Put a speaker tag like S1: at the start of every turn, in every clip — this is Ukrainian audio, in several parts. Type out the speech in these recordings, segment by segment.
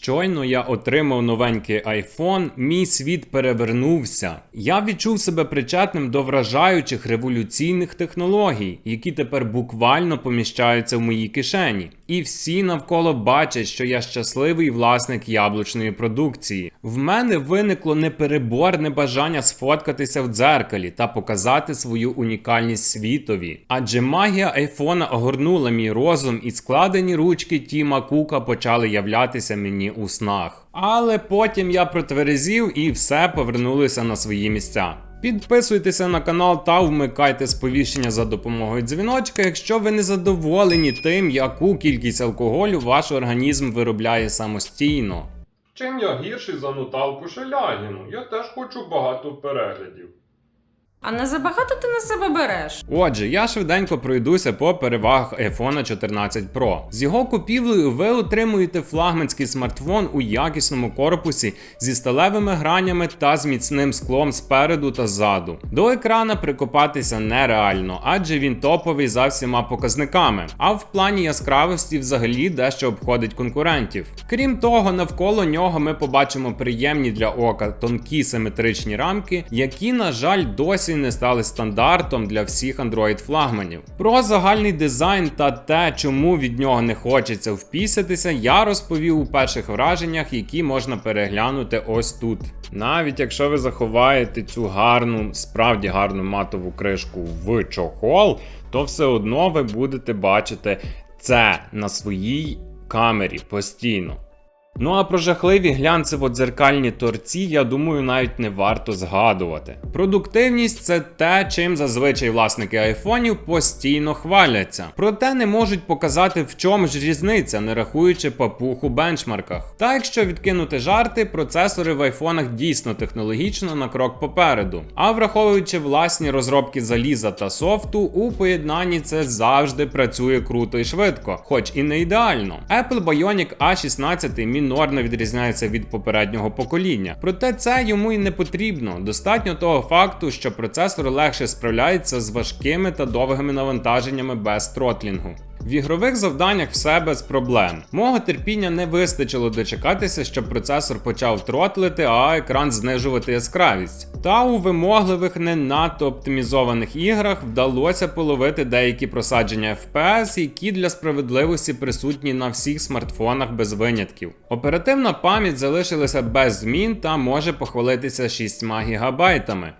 S1: Щойно я отримав новенький iPhone, мій світ перевернувся. Я відчув себе причетним до вражаючих революційних технологій, які тепер буквально поміщаються в моїй кишені. І всі навколо бачать, що я щасливий власник яблучної продукції. В мене виникло непереборне бажання сфоткатися в дзеркалі та показати свою унікальність світові. Адже магія айфона огорнула мій розум, і складені ручки Тіма Кука почали являтися мені у снах. Але потім я протверезів і все повернулося на свої місця. Підписуйтеся на канал та вмикайте сповіщення за допомогою дзвіночка, якщо ви не задоволені тим, яку кількість алкоголю ваш організм виробляє самостійно.
S2: Чим я гірший за Наталку Шелягіну? Я теж хочу багато переглядів.
S3: А не забагато ти на себе береш?
S1: Отже, я швиденько пройдуся по перевагах iPhone 14 Pro. З його купівлею ви отримуєте флагманський смартфон у якісному корпусі зі сталевими гранями та з міцним склом спереду та ззаду. До екрана прикопатися нереально, адже він топовий за всіма показниками. А в плані яскравості взагалі дещо обходить конкурентів. Крім того, навколо нього ми побачимо приємні для ока тонкі симетричні рамки, які, на жаль, досі не стали стандартом для всіх Android флагманів. Про загальний дизайн та те, чому від нього не хочеться впісятися, я розповів у перших враженнях, які можна переглянути ось тут. Навіть якщо ви заховаєте цю гарну, справді гарну матову кришку в чохол, то все одно ви будете бачити це на своїй камері постійно. Ну а про жахливі глянцево-дзеркальні торці, я думаю, навіть не варто згадувати. Продуктивність це те, чим зазвичай власники айфонів постійно хваляться. Проте не можуть показати, в чому ж різниця, не рахуючи папух у бенчмарках. Та якщо відкинути жарти, процесори в айфонах дійсно технологічно на крок попереду. А враховуючи власні розробки заліза та софту, у поєднанні це завжди працює круто і швидко, хоч і не ідеально. Apple Bionic A16 мінорно відрізняється від попереднього покоління, проте це йому й не потрібно. Достатньо того факту, що процесор легше справляється з важкими та довгими навантаженнями без тротлінгу. В ігрових завданнях все без проблем. Мого терпіння не вистачило дочекатися, щоб процесор почав тротлити, а екран знижувати яскравість. Та у вимогливих не надто оптимізованих іграх вдалося половити деякі просадження FPS, які для справедливості присутні на всіх смартфонах без винятків. Оперативна пам'ять залишилася без змін та може похвалитися 6 ГБ,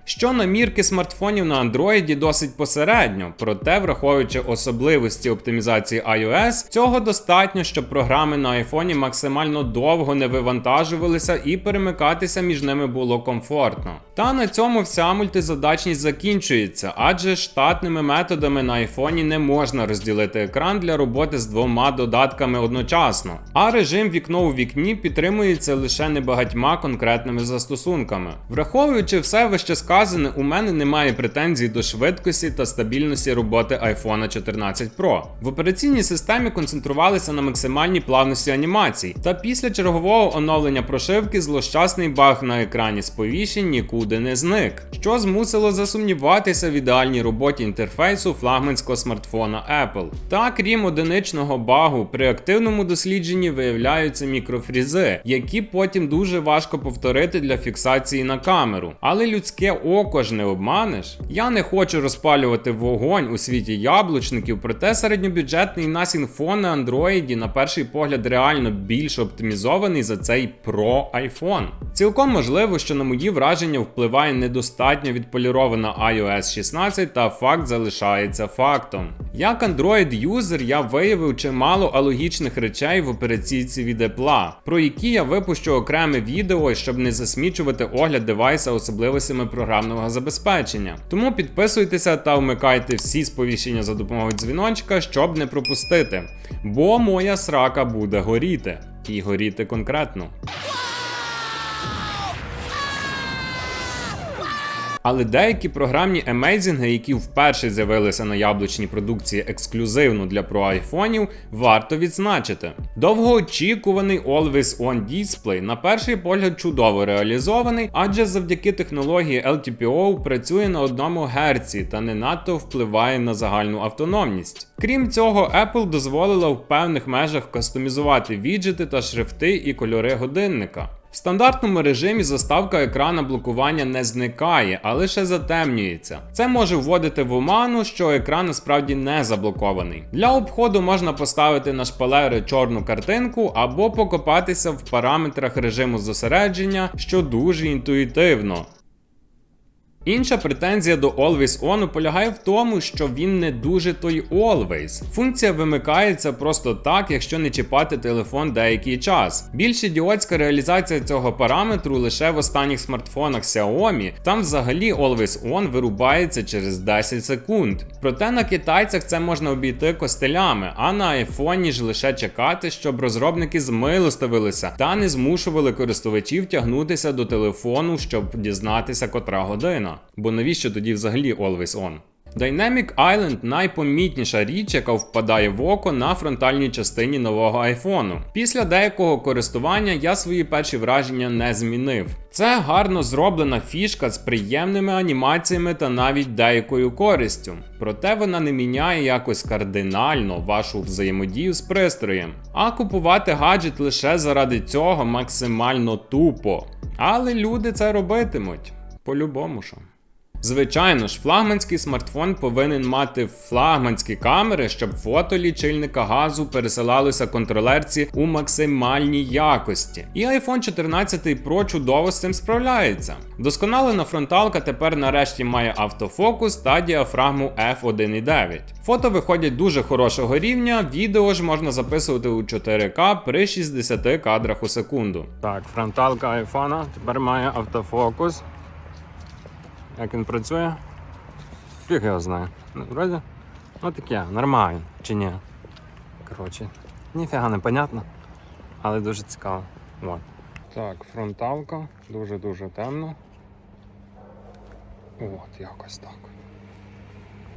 S1: що на мірки смартфонів на Android досить посередньо, проте враховуючи особливості оптимізації iOS, цього достатньо, щоб програми на айфоні максимально довго не вивантажувалися і перемикатися між ними було комфортно. Та на цьому вся мультизадачність закінчується, адже штатними методами на айфоні не можна розділити екран для роботи з двома додатками одночасно. А режим вікно у вікні підтримується лише небагатьма конкретними застосунками. Враховуючи все вище сказане, у мене немає претензій до швидкості та стабільності роботи iPhone 14 Pro. В операційній системі концентрувалися на максимальній плавності анімацій, та після чергового оновлення прошивки злощасний баг на екрані сповіщень нікуди не зник, що змусило засумніватися в ідеальній роботі інтерфейсу флагманського смартфона Apple. Та крім одиничного багу, при активному дослідженні виявляються мікрофрізи, які потім дуже важко повторити для фіксації на камеру. Але людське око ж не обманеш. Я не хочу розпалювати вогонь у світі яблучників, проте середньобюджетний Nothing Phone на Android на перший погляд реально більш оптимізований за цей Pro iPhone. Цілком можливо, що на мої враження впливає недостатньо відполірована iOS 16 та факт залишається фактом. Як Android-юзер я виявив чимало алогічних речей в операційці від Apple, про які я випущу окреме відео, щоб не засмічувати огляд девайса особливостями програмного забезпечення. Тому підписуйтеся та вмикайте всі сповіщення за допомогою дзвіночка, щоб не пропустити. Бо моя срака буде горіти. І горіти конкретно. Але деякі програмні емейзінги, які вперше з'явилися на яблучній продукції ексклюзивно для про айфонів, варто відзначити. Довгоочікуваний Always On Display на перший погляд чудово реалізований, адже завдяки технології LTPO працює на одному герці та не надто впливає на загальну автономність. Крім цього, Apple дозволила в певних межах кастомізувати віджити та шрифти і кольори годинника. В стандартному режимі заставка екрана блокування не зникає, а лише затемнюється. Це може вводити в оману, що екран насправді не заблокований. Для обходу можна поставити на шпалери чорну картинку або покопатися в параметрах режиму зосередження, що дуже інтуїтивно. Інша претензія до Always On полягає в тому, що він не дуже той Always. Функція вимикається просто так, якщо не чіпати телефон деякий час. Більш ідіотська реалізація цього параметру лише в останніх смартфонах Xiaomi, там взагалі Always On вирубається через 10 секунд. Проте на китайцях це можна обійти костелями, а на айфоні ж лише чекати, щоб розробники змилостивилися та не змушували користувачів тягнутися до телефону, щоб дізнатися котра година. Бо навіщо тоді взагалі Always On? Dynamic Island найпомітніша річ, яка впадає в око на фронтальній частині нового айфону. Після деякого користування я свої перші враження не змінив. Це гарно зроблена фішка з приємними анімаціями та навіть деякою користю. Проте вона не міняє якось кардинально вашу взаємодію з пристроєм. А купувати гаджет лише заради цього максимально тупо. Але люди це робитимуть. По-любому що. Звичайно ж, флагманський смартфон повинен мати флагманські камери, щоб фото лічильника газу пересилалося контролерці у максимальній якості. І iPhone 14 Pro чудово з цим справляється. Досконалена фронталка тепер нарешті має автофокус та діафрагму f1.9. Фото виходять дуже хорошого рівня, відео ж можна записувати у 4К при 60 кадрах у секунду. Так, фронталка айфона тепер має автофокус. Як він працює? Фіг його знає. Ну, вроді, ну таке, нормально, чи ні. Коротше, ніфіга не понятно, але дуже цікаво. От. Так, фронталка, дуже-дуже темно. От, якось так.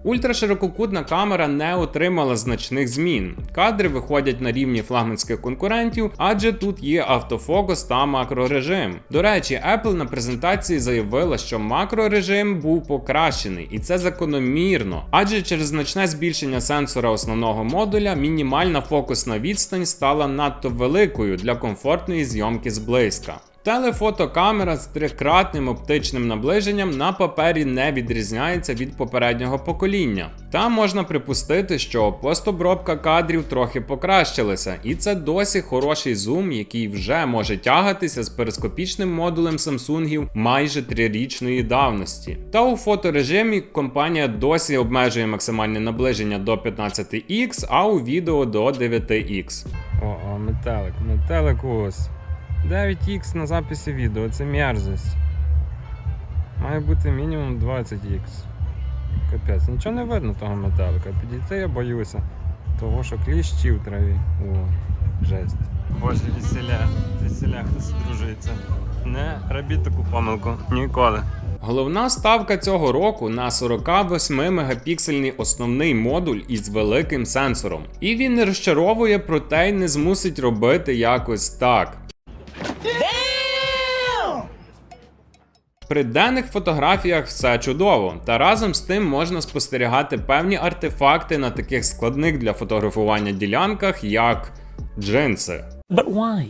S1: Ультраширококутна камера не отримала значних змін. Кадри виходять на рівні флагманських конкурентів, адже тут є автофокус та макрорежим. До речі, Apple на презентації заявила, що макрорежим був покращений, і це закономірно, адже через значне збільшення сенсора основного модуля мінімальна фокусна відстань стала надто великою для комфортної зйомки зблизька. Телефотокамера з трикратним оптичним наближенням на папері не відрізняється від попереднього покоління. Та можна припустити, що постобробка кадрів трохи покращилася, і це досі хороший зум, який вже може тягатися з перископічним модулем Samsung майже трирічної давності. Та у фоторежимі компанія досі обмежує максимальне наближення до 15х, а у відео до 9х. О, о метелик, метелик ось. 9х на записі відео, це мерзость. Має бути мінімум 20х. Капець, нічого не видно того металика. Підійти я боюся. Того, що кліщі в траві. О, жесть. Боже, веселя, веселя, хтось дружиться. Не робіть таку помилку ніколи. Головна ставка цього року на 48 мегапіксельний основний модуль із великим сенсором. І він не розчаровує, проте й не змусить робити якось так. При денних фотографіях все чудово, та разом з тим можна спостерігати певні артефакти на таких складних для фотографування ділянках, як джинси.
S4: But why?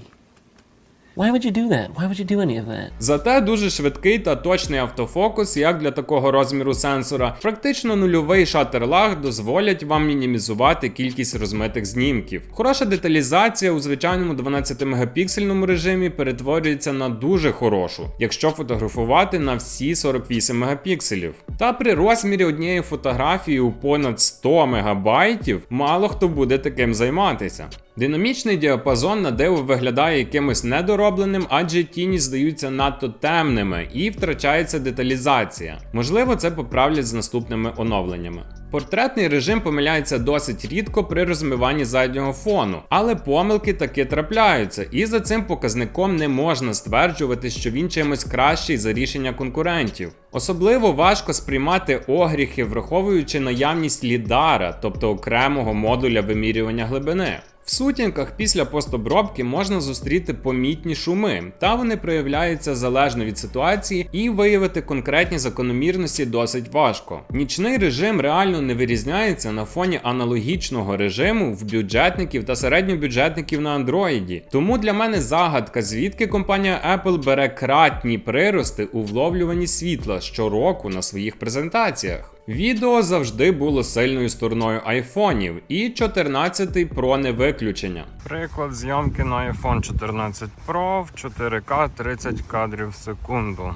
S4: Why would you do that? Why would you do any of that?
S1: Зате дуже швидкий та точний автофокус, як для такого розміру сенсора. Практично нульовий шатерлаг дозволять вам мінімізувати кількість розмитих знімків. Хороша деталізація у звичайному 12-мегапіксельному режимі перетворюється на дуже хорошу, якщо фотографувати на всі 48 мегапікселів. Та при розмірі однієї фотографії у понад 100 мегабайтів мало хто буде таким займатися. Динамічний діапазон на диво виглядає якимось недоробленим, адже тіні здаються надто темними і втрачається деталізація. Можливо, це поправлять з наступними оновленнями. Портретний режим помиляється досить рідко при розмиванні заднього фону, але помилки таки трапляються, і за цим показником не можна стверджувати, що він чимось кращий за рішення конкурентів. Особливо важко сприймати огріхи, враховуючи наявність лідара, тобто окремого модуля вимірювання глибини. В сутінках після постобробки можна зустріти помітні шуми, та вони проявляються залежно від ситуації, і виявити конкретні закономірності досить важко. Нічний режим реально не вирізняється на фоні аналогічного режиму в бюджетників та середньобюджетників на андроїді. Тому для мене загадка, звідки компанія Apple бере кратні прирости у вловлюванні світла щороку на своїх презентаціях. Відео завжди було сильною стороною айфонів, і 14 Pro не виключення. Приклад зйомки на iPhone 14 Pro в 4К 30 кадрів в секунду.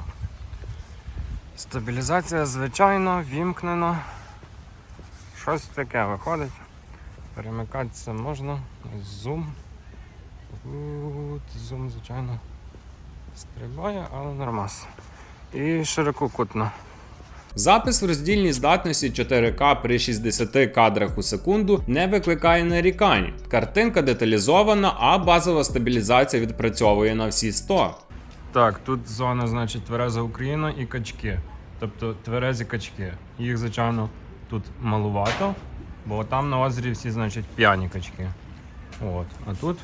S1: Стабілізація, звичайно, вімкнена. Щось таке виходить. Перемикатися можна. Зум. Зум, звичайно, стрибає, але нормас. І ширококутно. Запис в роздільній здатності 4К при 60 кадрах у секунду не викликає нарікань. Картинка деталізована, а базова стабілізація відпрацьовує на всі 100. Так, тут зона, значить, твереза Україна і качки. Тобто тверезі качки. Їх, звичайно, тут малувато, бо там на озері всі, значить, п'яні качки. От. А тут,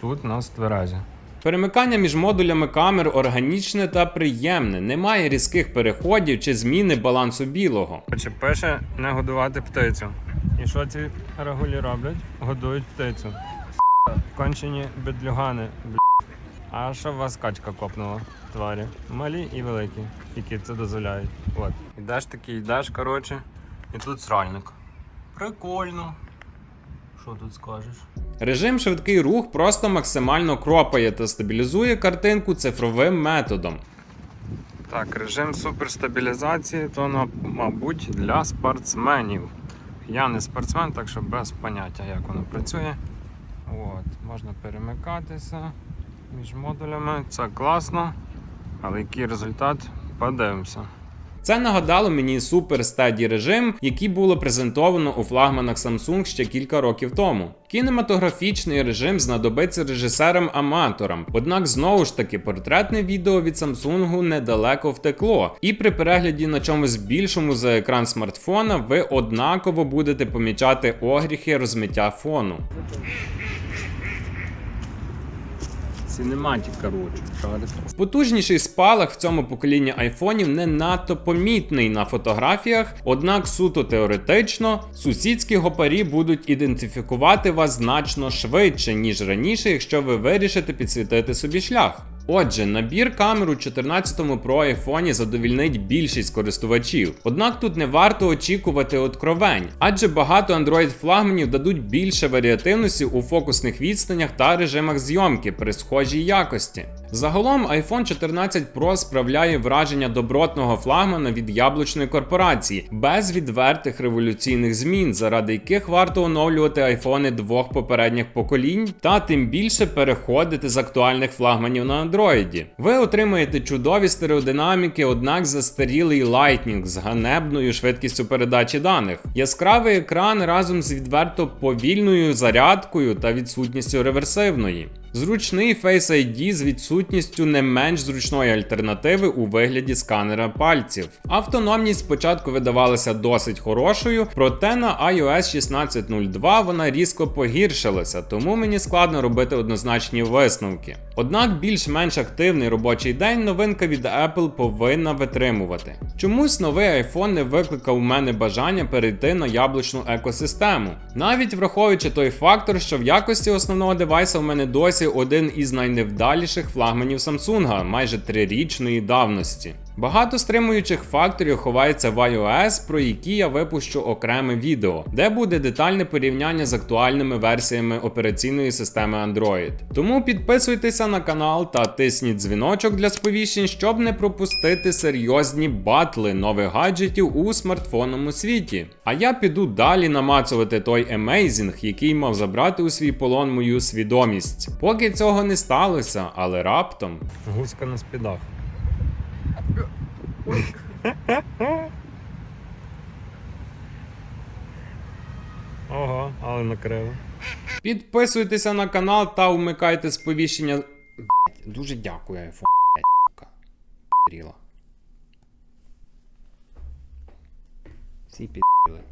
S1: тут у нас тверезі. Перемикання між модулями камер органічне та приємне, немає різких переходів чи зміни балансу білого. Чи пише не годувати птицю. І що ці рагулі роблять? Годують птицю. Кончені бедлюгани. А що вас качка копнула? Тварі. Малі і великі, які це дозволяють. От. Ідеш такий, йдеш, коротше, і тут сральник. Прикольно. Що тут скажеш? Режим швидкий рух просто максимально кропає та стабілізує картинку цифровим методом. Так, режим суперстабілізації то, мабуть, для спортсменів. Я не спортсмен, так що без поняття, як воно працює. От, можна перемикатися між модулями. Це класно. Але який результат? Подивимося. Це нагадало мені Super Steady режим, який було презентовано у флагманах Samsung ще кілька років тому. Кінематографічний режим знадобиться режисерам-аматорам, однак знову ж таки портретне відео від Samsung недалеко втекло, і при перегляді на чомусь більшому за екран смартфона ви однаково будете помічати огріхи розмиття фону. Синематік, коротше. Потужніший спалах в цьому поколінні айфонів не надто помітний на фотографіях, однак суто теоретично сусідські гопарі будуть ідентифікувати вас значно швидше, ніж раніше, якщо ви вирішите підсвітити собі шлях. Отже, набір камер у 14-му Pro iPhone задовільнить більшість користувачів. Однак тут не варто очікувати откровень, адже багато Android флагманів дадуть більше варіативності у фокусних відстанях та режимах зйомки при схожій якості. Загалом iPhone 14 Pro справляє враження добротного флагмана від яблучної корпорації, без відвертих революційних змін, заради яких варто оновлювати айфони двох попередніх поколінь, та тим більше переходити з актуальних флагманів на Android. Ви отримаєте чудові стереодинаміки, однак застарілий Lightning з ганебною швидкістю передачі даних, яскравий екран разом з відверто повільною зарядкою та відсутністю реверсивної. Зручний Face ID з відсутністю не менш зручної альтернативи у вигляді сканера пальців. Автономність спочатку видавалася досить хорошою, проте на iOS 16.02 вона різко погіршилася, тому мені складно робити однозначні висновки. Однак більш-менш активний робочий день новинка від Apple повинна витримувати. Чомусь новий iPhone не викликав у мене бажання перейти на яблучну екосистему, навіть враховуючи той фактор, що в якості основного девайса в мене досі один із найневдаліших флагманів Samsung майже трирічної давності. Багато стримуючих факторів ховається в iOS, про які я випущу окреме відео, де буде детальне порівняння з актуальними версіями операційної системи Android. Тому підписуйтеся на канал та тисніть дзвіночок для сповіщень, щоб не пропустити серйозні батли нових гаджетів у смартфонному світі. А я піду далі намацувати той Amazing, який мав забрати у свій полон мою свідомість. Поки цього не сталося, але раптом. Гуска на спідах. Ого, але накрило. Підписуйтеся на канал та вмикайте сповіщення. Блять, Дуже дякую. Ріла. Всі підріли.